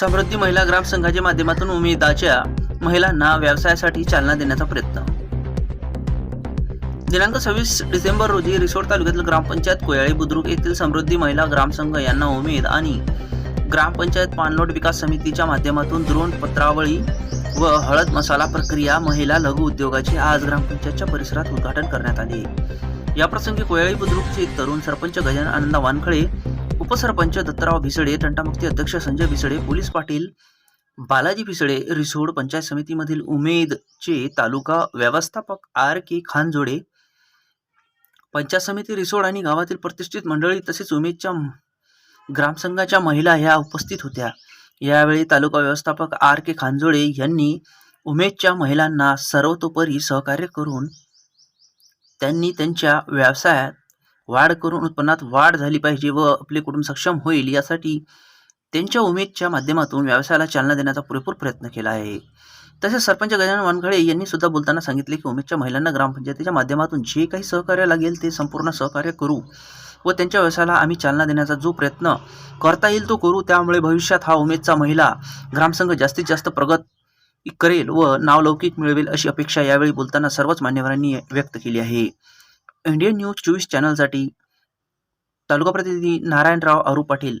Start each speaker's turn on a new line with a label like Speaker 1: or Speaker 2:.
Speaker 1: समृद्धी महिला ग्रामसंघाच्या माध्यमातून उमेदाच्या महिलांना व्यवसायासाठी चालना देण्याचा प्रयत्न. दिनांक सव्वीस डिसेंबर रोजी रिसोड तालुक्यातील ग्रामपंचायत कोयाळी बुद्रुक येथील समृद्धी महिला ग्रामसंघ यांना उमेद आणि ग्रामपंचायत पाणलोट विकास समितीच्या माध्यमातून द्रोण पत्रावळी व हळद मसाला प्रक्रिया महिला लघु उद्योगाचे आज ग्रामपंचायतच्या परिसरात उद्घाटन करण्यात आले. याप्रसंगी कोयाळी बुद्रुकचे तरुण सरपंच गजानन आनंद वानखळे उपसरपंच दत्तराव भिसडे तंटामुक्ती अध्यक्ष संजय भिसडे पोलीस पाटील बालाजी भिसडे रिसोड पंचायत समितीमधील उमेदचे तालुका व्यवस्थापक आर के खानजोडे पंचायत समिती रिसोड आणि गावातील प्रतिष्ठित मंडळी तसेच उमेदच्या ग्रामसंघाच्या महिला ह्या उपस्थित होत्या. यावेळी तालुका व्यवस्थापक आर के खानजोडे यांनी उमेदच्या महिलांना सर्वतोपरी सहकार्य करून त्यांनी त्यांच्या व्यवसायात वाढ करून उत्पन्नात वाढ झाली पाहिजे व आपले कुटुंब सक्षम होईल यासाठी त्यांच्या उमेदच्या माध्यमातून व्यवसायाला चालना देण्याचा पुरेपूर प्रयत्न केला आहे. तसेच सरपंच गजानन वानखळे यांनी सुद्धा बोलताना सांगितले की उमेदच्या महिलांना ग्रामपंचायतीच्या माध्यमातून जे काही सहकार्य लागेल ते संपूर्ण सहकार्य करू व त्यांच्या व्यवसायाला आम्ही चालना देण्याचा जो प्रयत्न करता येईल तो करू. त्यामुळे भविष्यात हा उमेदचा महिला ग्रामसंघ जास्तीत जास्त प्रगत करेल व नावलौकिक मिळवेल अशी अपेक्षा यावेळी बोलताना सर्वच मान्यवरांनी व्यक्त केली आहे. इंडियन न्यूज चोवीस चॅनलसाठी तालुका प्रतिनिधी नारायणराव अरू पाटील.